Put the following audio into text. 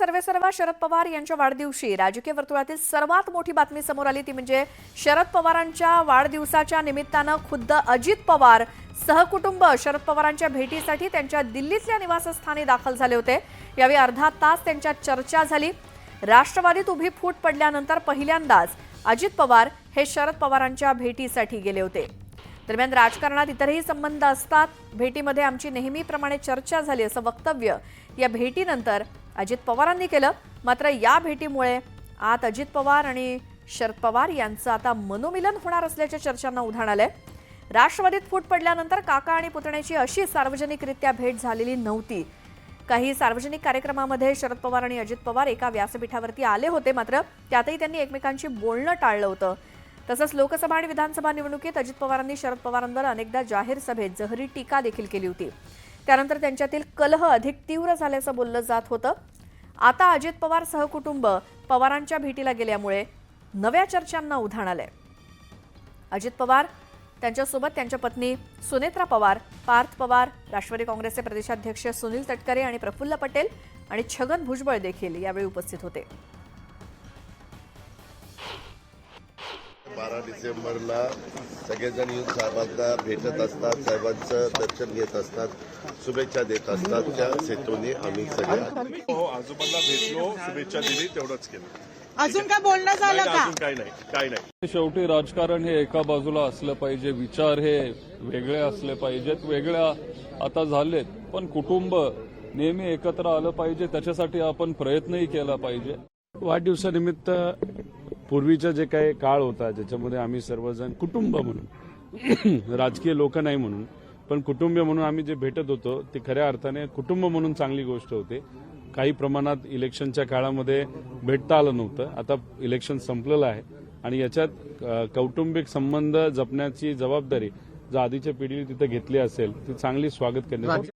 सर्वेसर्वा शरद पवार यांच्या वाढदिवशी. राजकीय वर्तुळातील सर्वात मोठी बातमी समोर आली ती म्हणजे शरद पवारांच्या वाढदिवसाच्या निमित्तानं खुद्द अजित पवार सहकुटुंब शरद पवारांच्या भेटीसाठी त्यांच्या दिल्लीतल्या निवासस्थानी दाखल झाले होते. यावेळी अर्धा तास त्यांच्या चर्चा झाली. राष्ट्रवादीत उभी फूट पडल्यानंतर पहिल्यांदाच अजित पवार हे शरद पवारांच्या भेटीसाठी गेले होते. दरम्यान राजकारणात इतरही संबंध असतात. भेटीमध्ये आमची नेहमीप्रमाणे चर्चा झाली असं वक्तव्य. या भेटीनंतर अजित पवारांनी केलं. मात्र या भेटीमुळे आत अजित पवार आणि शरद पवार यांचं आता मनोमिलन होणार असल्याच्या चर्चांना उधाण आलंय. राष्ट्रवादीत फूट पडल्यानंतर काका आणि पुतण्याची अशी सार्वजनिकरित्या भेट झालेली नव्हती. काही सार्वजनिक कार्यक्रमामध्ये शरद पवार आणि अजित पवार एका व्यासपीठावरती आले होते मात्र त्यातही त्यांनी एकमेकांशी बोलणं टाळलं होतं. तसंच लोकसभा आणि विधानसभा निवडणुकीत अजित पवारांनी शरद पवारांवर अनेकदा जाहीर सभेत जहरी टीका देखील केली होती. त्यानंतर त्यांच्यातील कलह अधिक तीव्र झाल्याचं बोललं जात होतं. आता अजित पवार सहकुटुंब पवारांच्या भेटीला गेल्यामुळे नव्या चर्चांना उधाण आलंय. अजित पवार त्यांच्यासोबत त्यांच्या पत्नी सुनेत्रा पवार पार्थ पवार राष्ट्रवादी काँग्रेसचे प्रदेशाध्यक्ष सुनील तटकरे आणि प्रफुल्ल पटेल आणि छगन भुजबळ देखील यावेळी उपस्थित होते. बारा डिसेंबरला सगळेजण येऊन साहेबांना भेटत असतात साहेबांचं दर्शन घेत असतात शुभेच्छा देत असतात. त्या हेतूने आम्ही सगळे हो आजोबांना भेटलो शुभेच्छा दिली तेवढंच केलं. अजून काय बोलणं झालं का? अजून काही नाही काही नाही. शेवटी राजकारण हे एका बाजूला असलं पाहिजे विचार हे वेगळे असले पाहिजेत. वेगळ्या आता झालेत पण कुटुंब नेहमी एकत्र आलं पाहिजे त्याच्यासाठी आपण प्रयत्नही केला पाहिजे. वाढदिवसानिमित्त पूर्वीचा जे काही काळ होता ज्याच्यामध्ये आम्ही सर्वजण कुटुंब म्हणून राजकीय लोक नाही म्हणून पण कुटुंबीय म्हणून आम्ही जे भेटत होतो ते खऱ्या अर्थाने कुटुंब म्हणून चांगली गोष्ट होते. काही प्रमाणात इलेक्शनच्या काळामध्ये भेटता आलं नव्हतं. आता इलेक्शन संपलेलं आहे आणि याच्यात कौटुंबिक संबंध जपण्याची जबाबदारी जो आधीच्या पिढीने तिथे घेतली असेल ती चांगली स्वागत करण्यासाठी